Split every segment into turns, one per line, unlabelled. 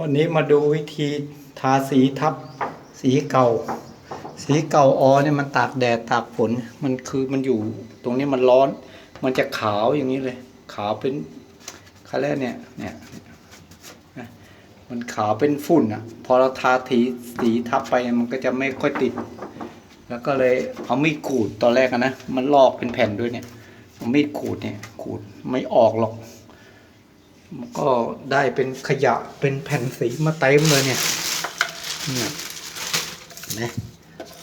วันนี้มาดูวิธีทาสีทับสีเก่า สีเก่าออเนี่ยมันตากแดดตากฝนมันคือมันอยู่ตรงนี้มันร้อน มันจะขาวอย่างนี้เลย ขาวเป็นเขาเรียกเนี่ยเนี่ยมันขาวเป็นฝุ่นอะ พอเราทาสีสีทับไปมันก็จะไม่ค่อยติด แล้วก็เลยเอามีดขูดตอนแรกนะมันลอกเป็นแผ่นด้วยเนี่ยเอามีดขูดเนี่ยขูดไม่ออกหรอก ก็ได้เป็นขยะเป็นแผ่นสีมาเต็มเลยเนี่ยเนี่ยนะ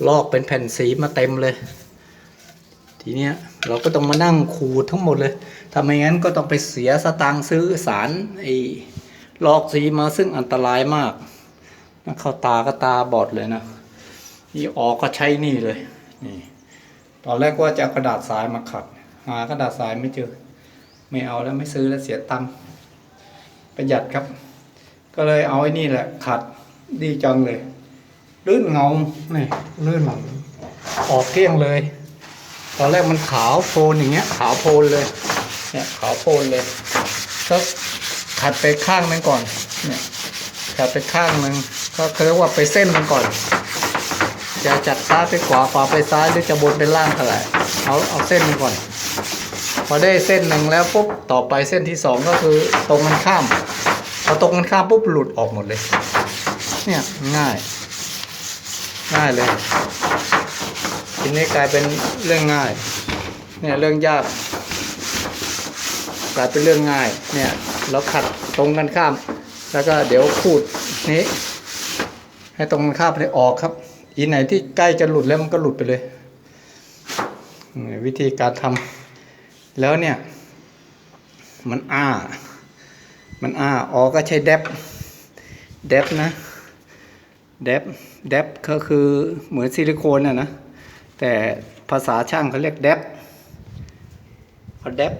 ลอกเป็นแผ่นสีมาเต็มเลย ทีเนี้ยเราก็ต้องมานั่งขูดทั้งหมดเลยถ้าไม่งั้นก็ต้องไปเสียสตางค์ซื้อสารไอ้ลอกสีมาซึ่งอันตรายมากนะเข้าตาก็ตาบอดเลยนะนี่ออกก็ใช้นี่เลยนี่ตอนแรกว่าจะเอากระดาษทรายมาขัด หากระดาษทรายไม่เจอ ไม่เอาแล้วไม่ซื้อแล้วเสียตังค์ ประหยัดครับ ก็เลยเอาไอ้นี่แหละ ขัดดีจังเลย ลื่นเงานี่ลื่นออกเกลี้ยงเลย ตอนแรกมันขาวโพลนอย่างเงี้ย ขาวโพลนเลยเนี่ยขาวโพลนเลยก็ขัดไปข้างนึงก่อนเนี่ยขัดไปข้างนึงก็เรียกว่าไปเส้นมันก่อน จะจัดซ้ายไปขวาขวาไปซ้ายหรือจะบนไปล่างเท่าไหร่เอาเอาเส้นมันก่อนพ อได้เส้นหนึ่งแล้วปุ๊บต่อไปเส้นที่สองก็คือตรงกันข้ามพอตรงกันข้ามปุ๊บหลุดออกหมดเลย เนี่ยง่าย ง่ายเลยทีนี้กลายเป็นเรื่องง่าย เนี่ยเรื่องยากกลายเป็นเรื่องง่าย เนี่ยเราขัดตรงกันข้าม แล้วก็เดี๋ยวขูดนี้ ให้ตรงกันข้ามเลยออกครับ อีไหนที่ใกล้จะหลุดแล้วมันก็หลุดไปเลย วิธีการทำ แล้วเนี่ย มันอ้า มันอ้าออก็ใช้เดบเดบนะเดบเดบก็คือเหมือนซิลิโคนน่ะนะ แต่ภาษาช่างเขาเรียกเดบเอาเดบ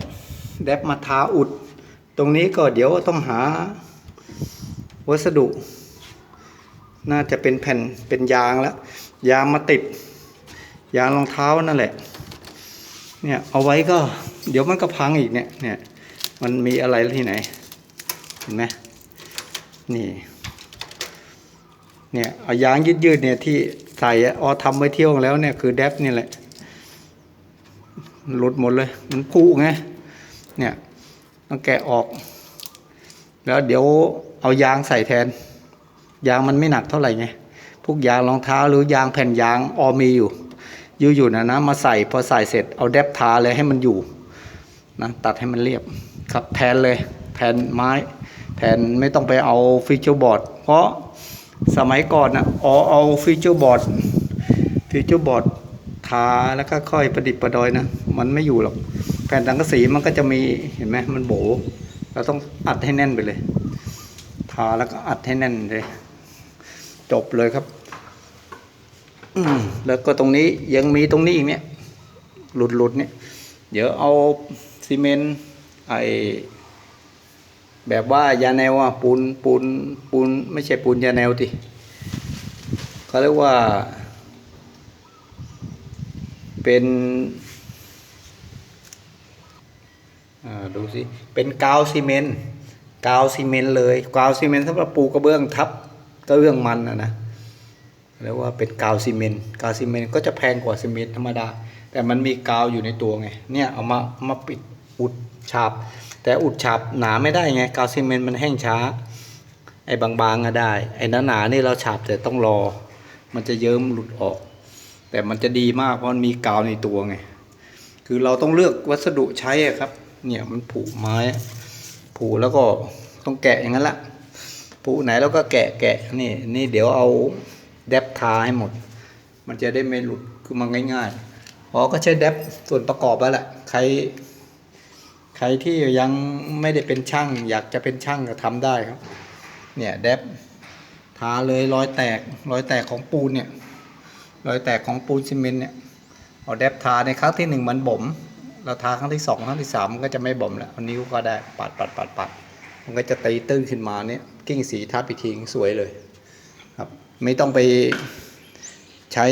เดบมาทาอุด ตรงนี้ก็เดี๋ยวต้องหาวัสดุ น่าจะเป็นแผ่นเป็นยางแล้ว ยางมาติด ยางรองเท้านั่นแหละ เนี่ย เอาไว้ก็ เดี๋ยวมันก็พังอีกเนี่ยเนี่ย มันมีอะไรที่ไหน เห็นไหมนี่ เนี่ยเอายางยืดๆเนี่ยที่ใส่ออทำไว้เที่ยวแล้วเนี่ยคือแดบนี่แหละหลุดหมดเลย มันพุไงเนี่ยต้องแกะออก แล้วเดี๋ยวเอายางใส่แทน ยางมันไม่หนักเท่าไหร่ไงพวกยางรองเท้าหรือยางแผ่นยางออมีอยู่ อยู่อยู่นะนะมาใส่พอใส่เสร็จเอาแดบทาเลยให้มันอยู่ นะตัดให้มันเรียบครับแทนเลยแทนไม้ แทนไม่ต้องไปเอาฟิชเจอร์บอร์ดเพราะสมัยก่อนนะเอาเอาฟิชเจอร์บอร์ดฟิชเจอร์บอร์ดทาแล้วก็ค่อยประดิษฐ์ประดอยนะ มันไม่อยู่หรอกแผ่นสังกะสีมันก็จะมีเห็นไหมมันโบเราต้องอัดให้แน่นไปเลย ทาแล้วก็อัดให้แน่นเลย จบเลยครับแล้วก็ตรงนี้ยังมีตรงนี้อีกเนี่ย หลุดหลุดเนี่ย เดี๋ยวเอา ซีเมนต์ไอแบบว่ายาแนวอะปูนปูนปูนไม่ใช่ปูนยาแนวติเขาเรียกว่า เป็นอ่าดูสิ เป็นกาวซีเมนต์กาวซีเมนต์เลยกาวซีเมนต์สำหรับปูกระเบื้องทับกระเบื้องมันนะนะเรียกว่าเป็นกาวซีเมนต์กาวซีเมนต์ก็จะแพงกว่าซีเมนต์ธรรมดา แต่มันมีกาวอยู่ในตัวไงเนี่ยเอามามาปิด อุดฉาบ แต่อุดฉาบหนาไม่ได้ไงกาวซีเมนต์มันแห้งช้า ไอ้บางๆก็ได้ ไอ้หนาๆนี่เราฉาบแต่ต้องรอ มันจะเยิ้มหลุดออก แต่มันจะดีมากเพราะมันมีกาวในตัวไง คือเราต้องเลือกวัสดุใช้ครับ เนี่ยมันผูไม้ ผูแล้วก็ต้องแกะอย่างนั้นละผูไหนแล้วก็แกะแกะนี่นี่เดี๋ยวเอาเดบทาให้หมด มันจะได้ไม่หลุดคือมันง่ายๆอ๋อก็ใช้เดบส่วนประกอบแล้วแหละใคร ครที่ยังไม่ได้เป็นช่าง อยากจะเป็นช่างก็ทำได้ครับ เนี่ยเดบทาเลยรอยแตกรอยแตกของปูนเนี่ยรอยแตกของปูนซีเมนต์เนี่ยเอาเดบทาในครั้งที่หนึ่งมันบ่มเราทาครั้งที่สองครั้งที่สามมันก็จะไม่บ่มแล้วนิ้วก็ได้ปัดปัดปัดปัดมันก็จะตีตื้นขึ้นมาเนี่ยกิ้งสีทับอีกทีสวยเลยครับ ไม่ต้องไปใช้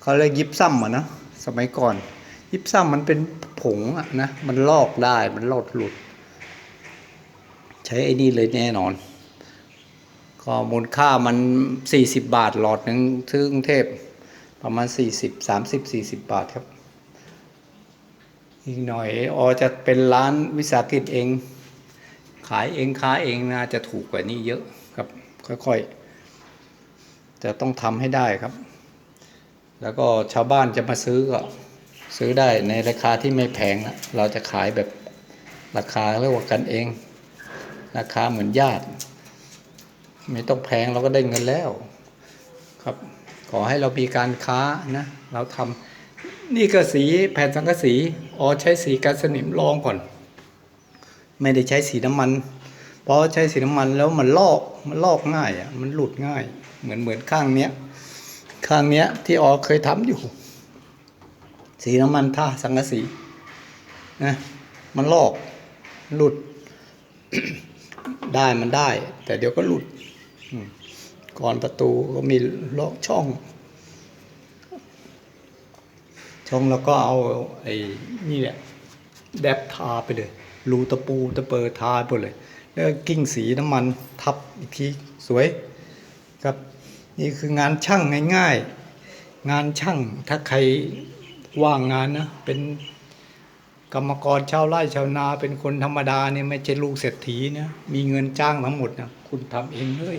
เขาเรียกยิบซ้ำอะนะสมัยก่อน ยิบซ้ำมันเป็นผงอะนะ มันลอกได้ มันลอดหลุด ใช้ไอ้นี่เลยแน่นอน ก็มูลค่ามันสี่สิบบาทหลอดหนึ่งที่กรุงเทพประมาณสี่สิบสามสิบสี่สิบบาทครับ อีกหน่อยออจะเป็นร้านวิสาหกิจเอง ขายเองค้าเองน่าจะถูกกว่านี้เยอะครับ ค่อยๆ จะต้องทำให้ได้ครับ แล้วก็ชาวบ้านจะมาซื้อก็ ซื้อได้ในราคาที่ไม่แพงนะเราจะขายแบบราคาเรียกว่ากันเอง ราคาเหมือนญาติ ไม่ต้องแพงเราก็ได้เงินแล้ว ครับ ขอให้เรามีการค้านะเราทำนี่ก็สีแผ่นสังกะสีอ๋อใช้สีกันสนิมรองก่อน ไม่ได้ใช้สีน้ำมัน เพราะใช้สีน้ำมันแล้วมันลอกมันลอกง่ายอะมันหลุดง่าย เหมือนเหมือนข้างเนี้ยข้างเนี้ยที่ออเคยทำอยู่ สีน้ำมันท่าสังกะสีนะมันลอกหลุด ได้มันได้ แต่เดี๋ยวก็หลุด ก่อนประตูก็มีลอกช่อง ช่องแล้วก็เอาไอ้นี่แหละแดบทาไปเลย รูตะปูตะเปอทาไปเลย แล้วก็กิ้งสีน้ำมันทับอีกทีสวยครับ นี่คืองานช่างง่าย ๆ งานช่างถ้าใคร ว่างงานนะเป็นกรรมกรชาวไร่ชาวนาเป็นคนธรรมดาเนี่ยไม่ใช่ลูกเศรษฐีนะมีเงินจ้างทั้งหมดนะคุณทำเองเลย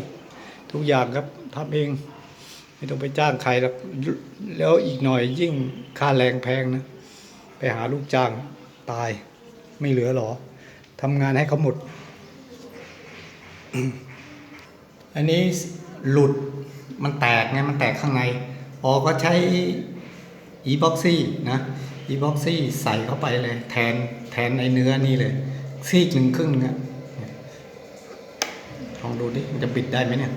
ทุกอย่างครับทำเอง ไม่ต้องไปจ้างใครแล้วแล้วอีกหน่อยยิ่งค่าแรงแพงนะไปหาลูกจ้างตายไม่เหลือหรอทำงานให้เขาหมด อันนี้หลุดมันแตกไงมันแตกข้างในอ๋อก็ใช้ อีบ็อกซี่นะอีบ็อกซี่ใส่เข้าไปเลยแทนแทนในเนื้อนี่เลย ซีกหนึ่งครึ่งเนี่ยลองดูดิมันจะปิดได้ไหมเนี่ย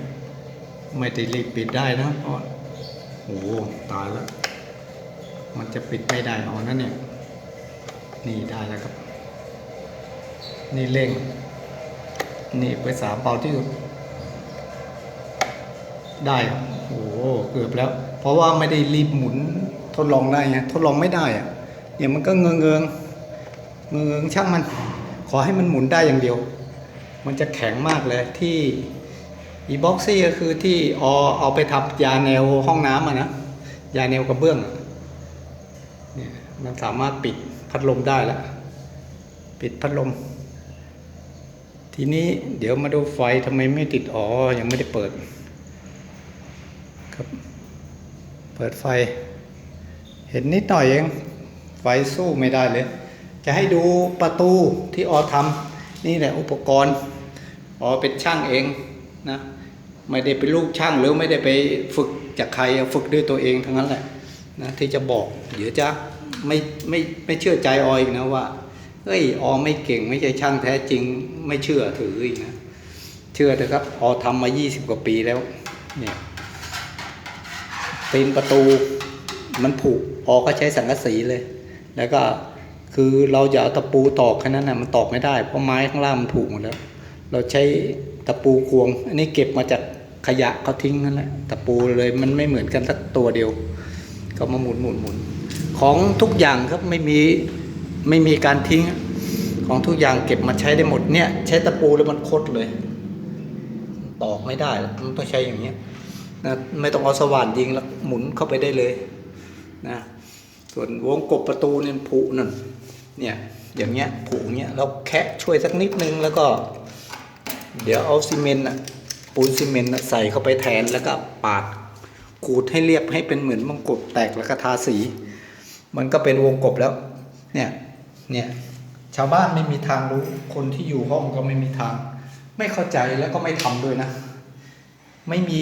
ไม่ได้รีบปิดได้นะเพราะโอ้โหตายแล้ว มันจะปิดไม่ได้เอนั่นเนี่ย นี่ได้แล้วครับ นี่เร่ง นี่ไปสามเป่าที่สุดได้ โอ้โหเกือบแล้ว เพราะว่าไม่ได้รีบหมุน ทดลองได้ไงทดลองไม่ได้อะเนี่ยมันก็เงืองเงืองเงืองเงืองช่างมัน ขอให้มันหมุนได้อย่างเดียว มันจะแข็งมากเลยที่อีบ็อกซี่ก็คือที่ออเอาไปทับยาแนวห้องน้ำอะนะยาแนวกระเบื้องเนี่ยมันสามารถปิดพัดลมได้แล้วปิดพัดลม ทีนี้เดี๋ยวมาดูไฟทำไมไม่ติดอ๋อยังไม่ได้เปิดครับ เปิดไฟ เห็นนิดหน่อยเอง ไฟสู้ไม่ได้เลย จะให้ดูประตูที่ออทำนี่แหละอุปกรณ์อ๋อเป็นช่างเองนะไม่ได้เป็นลูกช่างหรือไม่ได้ไปฝึกจากใครฝึกด้วยตัวเองทั้งนั้นแหละนะที่จะบอก เดี๋ยวจะไม่ไม่ไม่เชื่อใจออยอีกนะว่าเฮ้ยออไม่เก่งไม่ใช่ช่างแท้จริง ไม่เชื่อถืออีกนะเชื่อเถอะครับออทำมา 20 กว่าปีแล้วเนี่ยตีนประตูมันผุ ออก็ใช้สังกะสีเลย แล้วก็คือเราจะเอาตะปูตอกแค่นั้นนะมันตอกไม่ได้เพราะไม้ข้างล่างมันผุหมดแล้ว เราใช้ตะปูควง อันนี้เก็บมาจากขยะเขาทิ้งนั่นแหละตะปูเลยมันไม่เหมือนกันสักตัวเดียว ก็มาหมุนหมุนหมุนของทุกอย่างครับไม่มีไม่มีการทิ้ง ของทุกอย่างเก็บมาใช้ได้หมดเนี่ยใช้ตะปูแล้วมันคดเลย ตอกไม่ได้มันต้องใช้อย่างเงี้ยนะไม่ต้องเอาสว่านยิงแล้วหมุนเข้าไปได้เลยนะ ส่วนวงกบประตูเนี่ยผุนั่นเนี่ยอย่างเงี้ยผุเงี้ยเราแคะช่วยสักนิดนึงแล้วก็ เดี๋ยวเอาซีเมนต์อะปูนซีเมนต์ใส่เข้าไปแทนแล้วก็ปาดขูดให้เรียบให้เป็นเหมือนวงกบแตกแล้วก็ทาสี มันก็เป็นวงกบแล้ว เนี่ยเนี่ยชาวบ้านไม่มีทางรู้คนที่อยู่ห้องก็ไม่มีทาง ไม่เข้าใจแล้วก็ไม่ทำด้วยนะ ไม่มี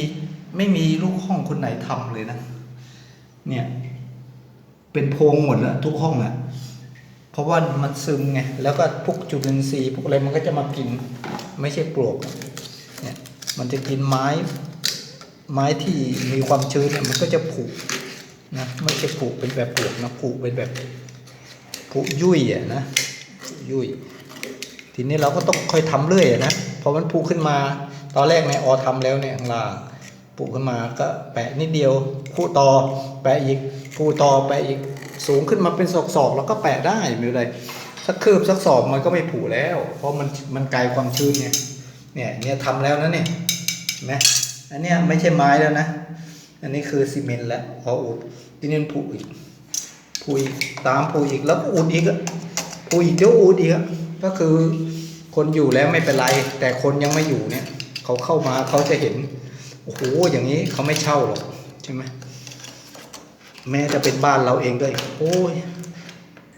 ไม่มีลูกห้องคนไหนทำเลยนะ เนี่ย เป็นโพรงหมดแล้วทุกห้องอะเพราะว่ามันซึมไงแล้วก็พวกจุลินทรีย์พวกอะไรมันก็จะมากิน ไม่ใช่ปลวกเนี่ยมันจะกินไม้ ไม้ที่มีความชื้นเนี่ยมันก็จะผุนะไม่ใช่ผุเป็นแบบปลวกนะผุเป็นแบบผุยุ่ยอะนะผุยุ่ยทีนี้เราก็ต้องค่อยทำเรื่อยอะนะพอมันผุขึ้นมา ตอนแรกเนี่ยออทำแล้วเนี่ยข้างล่างผุขึ้นมาก็แปะนิดเดียวคู่ต่อแปะอีก คู่ต่อแปอีกสูงขึ้นมาเป็นศอกๆแล้วก็แปะได้ไม่เป็นไรสักคืบสักศอกมันก็ไม่ผุแล้ว เพราะมันมันไกลความชื้นเนี่ยเนี่ยเนี่ยทำแล้วนะเนี่ยเห็นไหมอันเนี้ยไม่ใช่ไม้แล้วนะ อันนี้คือซีเมนต์แล้วพออุดที่นี่ผูอีกผูอีกตามผูอีกแล้วอุดอีกอะผูอีกเดี๋ยวอุดอีกอะก็คือคนอยู่แล้วไม่เป็นไร แต่คนยังไม่อยู่เนี่ย เขาเข้ามาเขาจะเห็นโอ้โหอย่างนี้เขาไม่เช่าหรอกใช่ไหม แม้จะเป็นบ้านเราเองก็โอ้ย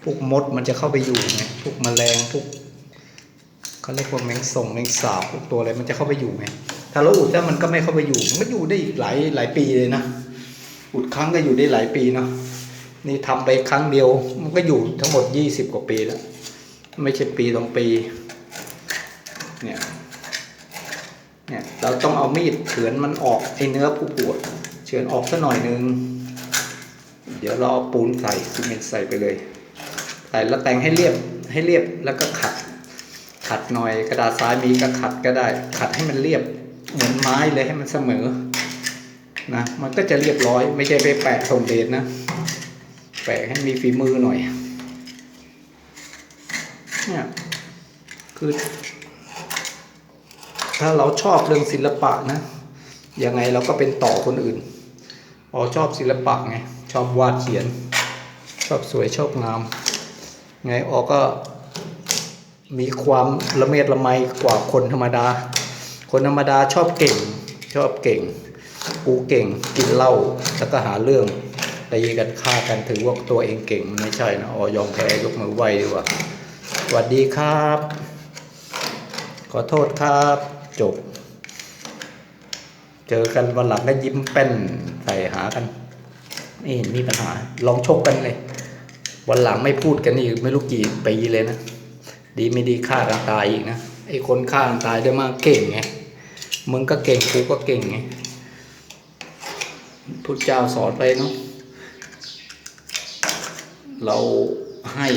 พวกมดมันจะเข้าไปอยู่ไงพวกแมลงพวกเขาเรียกว่าแมงส่งแมงสาบพวกตัวอะไรมันจะเข้าไปอยู่ไงถ้าเราอุดแล้วมันก็ไม่เข้าไปอยู่ มันอยู่ได้อีกหลายหลายปีเลยนะอุดครั้งก็อยู่ได้หลายปีเนาะนี่ทำไปครั้งเดียว มันก็อยู่ทั้งหมดยี่สิบกว่าปีแล้ว ไม่ใช่ปีสองปี เนี่ยเนี่ยเราต้องเอามีดเฉือนมันออกไอเนื้อผู้ปวดเฉือนออกสักหน่อยนึง ดี๋ยวเราเอาปูนใส่ซีเมนต์ใส่ไปเลย ใส่แล้วแต่งให้เรียบให้เรียบแล้วก็ขัด ขัดหน่อยกระดาษทรายมีก็ขัดก็ได้ ขัดให้มันเรียบเหมือนไม้เลยให้มันเสมอนะมันก็จะเรียบร้อย ไม่ใช่ไปแปะส่งเดชนะ แปะให้มีฝีมือหน่อยเนี่ยคือ ถ้าเราชอบเรื่องศิลปะนะยังไงเราก็เป็นต่อคนอื่นอ๋อชอบศิลปะไง อบวาดเขียน ชอบสวยชอบงาม ไงออก็มีความละเมียดละไมกว่าคนธรรมดา คนธรรมดาชอบเก่ง ชอบเก่ง กูเก่งกินเหล้าแล้วก็หาเรื่องตีกันฆ่ากันถือว่าตัวเองเก่งไม่ใช่นะอ๋อยอมแพ้ยกมือไหวดีกว่าสวัสดีครับ ขอโทษครับจบ เจอกันวันหลังก็ยิ้มแป้นใส่หากัน ไม่เห็นมีปัญหา ลองชกกันเลย วันหลังไม่พูดกันอีกไม่รู้กี่ปีเลยนะ ดีไม่ดีฆ่ากันตายอีกนะไอ้คนฆ่ากันตายได้มากเก่งไงมึงก็เก่งกูก็เก่งไงพุทธเจ้าสอนไปเนาะเราให้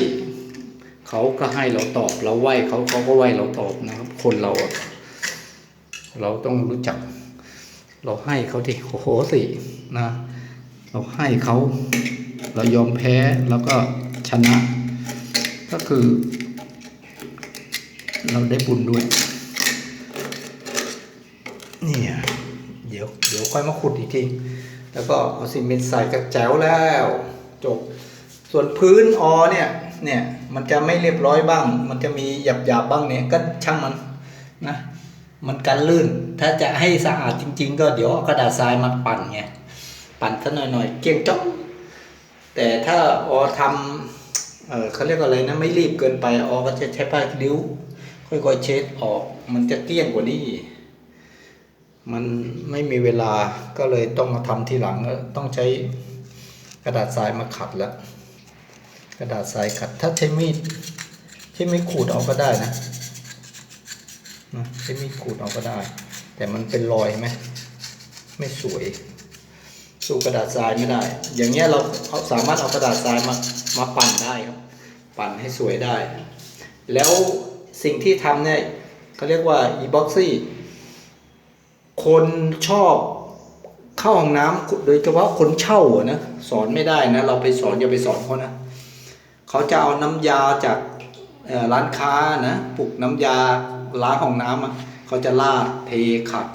เขาก็ให้เราตอบ เราไหวเขาเขาก็ไหวเราตอบนะครับ คนเราเราต้องรู้จัก เราให้เขาดิโอ้โหสินะ เราให้เขาเรายอมแพ้แล้วก็ชนะ ก็คือ เราได้บุญด้วยเนี่ยเดี๋ยวเดี๋ยวค่อยมาขุดอีกทีแล้วก็เอาซีเมนต์ใส่กระแจวแล้วจบส่วนพื้นอเนี่ยเนี่ยมันจะไม่เรียบร้อยบ้าง มันจะมีหยาบหยาบๆบ้างเนี่ยก็ช่างมันนะมันกันลื่น ถ้าจะให้สะอาดจริง ๆ ก็เดี๋ยวเอากระดาษทรายมาปั่นไง ปั่นสักหน่อยๆเกี่ยงจ้องแต่ถ้าออทำเออเขาเรียกว่าอะไรนะไม่รีบเกินไปออก็จะใช้ผ้าดิ้ว ค่อยๆเช็ดออก มันจะเกลี้ยงกว่านี้ มันไม่มีเวลาก็เลยต้องมาทำทีหลังต้องใช้กระดาษทรายมาขัดแล้วกระดาษทรายขัดถ้าใช้มีดใช้มีดขูดเอาก็ได้นะนะใช้มีดขูดเอาก็ได้ แต่มันเป็นรอยไหมไม่สวย สู้กระดาษทรายไม่ได้ อย่างเงี้ยเราเอาสามารถเอากระดาษทรายมามาปั่นได้ครับ ปั่นให้สวยได้ แล้วสิ่งที่ทำเนี่ยเขาเรียกว่า e-boxy คนชอบเข้าห้องน้ำโดยเฉพาะคนเช่านะสอนไม่ได้นะ เราไปสอนอย่าไปสอนเขานะเขาจะเอาน้ำยาจากร้านค้านะปลุกน้ำยาล้างห้องน้ำอะเขาจะลาดเทขัด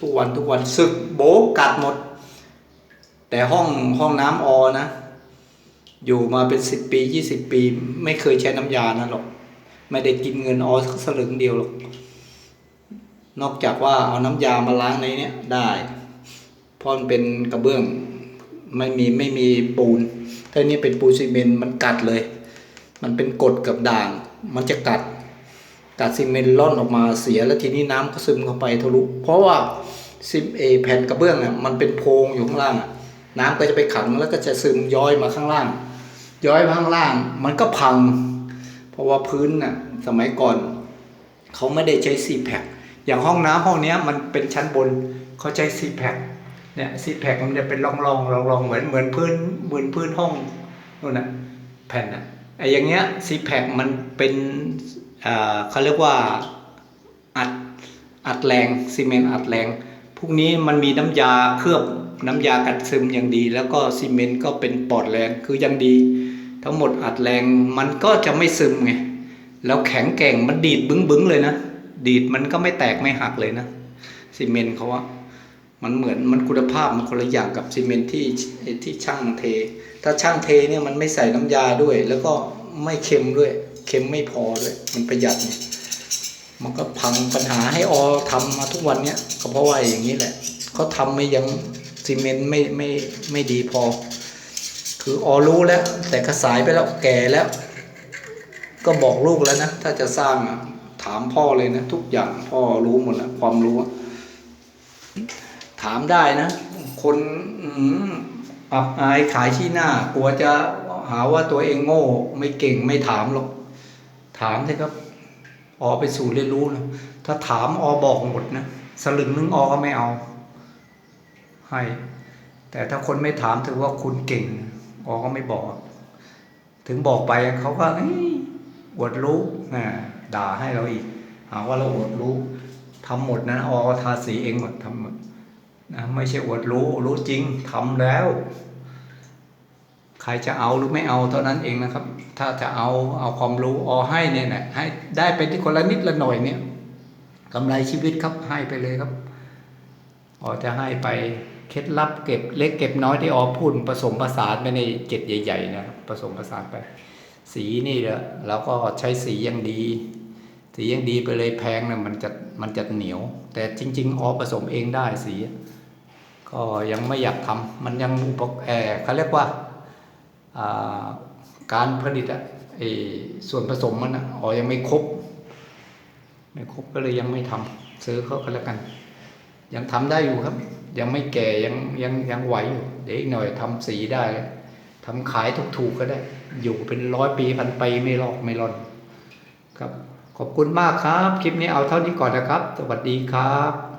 ทุกวันทุกวันสึกโบกกัดหมด แต่ห้องห้องน้ำออนะ อยู่มาเป็นสิบปียี่สิบปี ไม่เคยใช้น้ำยานะหรอก ไม่ได้กินเงินอสักสลึงเดียวหรอกนอกจากว่าเอาน้ำยามาล้างในเนี้ยได้เพราะมันเป็นกระเบื้องไม่มีไม่มีปูนถ้านี้เป็นปูนซีเมนต์มันกัดเลย มันเป็นกดกับด่าง มันจะกัดกัดซีเมนต์ล่อนออกมาเสียแล้วทีนี้น้ำก็ซึมเข้าไปทะลุเพราะว่าซิมเอแผ่นกระเบื้องอะมันเป็นโพรงอยู่ข้างล่างอะ น้ำก็จะไปขังแล้วก็จะซึมย้อยมาข้างล่าง ย้อยมาข้างล่าง มันก็พัง เพราะว่าพื้นน่ะสมัยก่อนเขาไม่ได้ใช้ซีแพคอย่างห้องน้ำห้องเนี้ยมันเป็นชั้นบนเขาใช้ซีแพคเนี่ยซีแพคมันจะเป็นร่องๆร่องเหมือนเหมือนพื้นเหมือนพื้นห้องนู่นน่ะแผ่นน่ะไอ้อย่างเงี้ยซีแพคมันเป็นอ่าเขาเรียกว่าอัดอัดแรงซีเมนต์อัดแรงพวกนี้มันมีน้ำยาเคลือบ น้ำยากัดซึมอย่างดี แล้วก็ซีเมนต์ก็เป็นปอดแรงคือยังดี ทั้งหมดอัดแรงมันก็จะไม่ซึมไงแล้วแข็งแกร่งมันดีดบึ้งบึ้งๆเลยนะ ดีดมันก็ไม่แตกไม่หักเลยนะซีเมนต์เขาว่ามันเหมือนมันคุณภาพมันคนละอย่างกับซีเมนต์ที่ที่ช่างเท ถ้าช่างเทเนี่ยมันไม่ใส่น้ำยาด้วย แล้วก็ไม่เค็มด้วย เค็มไม่พอด้วย มันประหยัดเนี่ยมันก็พังปัญหาให้อทำมาทุกวันเนี้ยก็เพราะว่าอย่างนี้แหละเขาทำไม่ยัง ซีเมนต์ไม่ไม่ไม่ดีพอ คืออรู้แล้ว แต่กระสายไปแล้วแก่แล้ว ก็บอกลูกแล้วนะ ถ้าจะสร้างอะถามพ่อเลยนะ ทุกอย่างพ่อรู้หมดแล้วความรู้ ถามได้นะ คนอับอายขายชี้หน้ากลัวจะหาว่าตัวเองโง่ ไม่เก่งไม่ถามหรอก ถามสิครับออไปสู่เรียนรู้นะถ้าถามออบอกหมดนะสลึงนึงออก็ไม่เอา ให้ แต่ถ้าคนไม่ถามถือว่าคุณเก่งออก็ไม่บอก ถึงบอกไปเขาก็อวดรู้นะด่าให้เราอีกหาว่าเราอวดรู้ทำหมดนะอทาสีเองหมดทำหมดนะไม่ใช่อวดรู้รู้จริงทำแล้ว ใครจะเอาหรือไม่เอาเท่านั้นเองนะครับ ถ้าจะเอาเอาความรู้อให้เนี่ยนะให้ได้ไปที่คนละนิดละหน่อยเนี่ยกำไรชีวิตครับให้ไปเลยครับออจะให้ไป เคล็ดลับเก็บเล็กเก็บน้อยที่ออพูดผสมผสานไปในเจ็ดใหญ่ ๆ นะผสมผสานไป สีนี่แหละเราก็ใช้สีอย่างดี สีอย่างดีไปเลยแพงนะมันจะมันจะเหนียว แต่จริง ๆ ออผสมเองได้สี ก็ยังไม่อยากทำมันยังอุปกรณ์เขาเรียกว่าการผลิตอะส่วนผสมมันอะอ๋อยังไม่ครบไม่ครบก็เลยยังไม่ทำซื้อเขาก็แล้วกัน ยังทำได้อยู่ครับ ยังไม่แก่ยังยังยังไหวอยู่เดี๋ยวอีกหน่อยทำสีได้ทำขายถูกๆก็ได้ อยู่เป็นร้อยปีพันปีไม่ลอกไม่ร่อนครับ ขอบคุณมากครับ คลิปนี้เอาเท่านี้ก่อนนะครับ สวัสดีครับ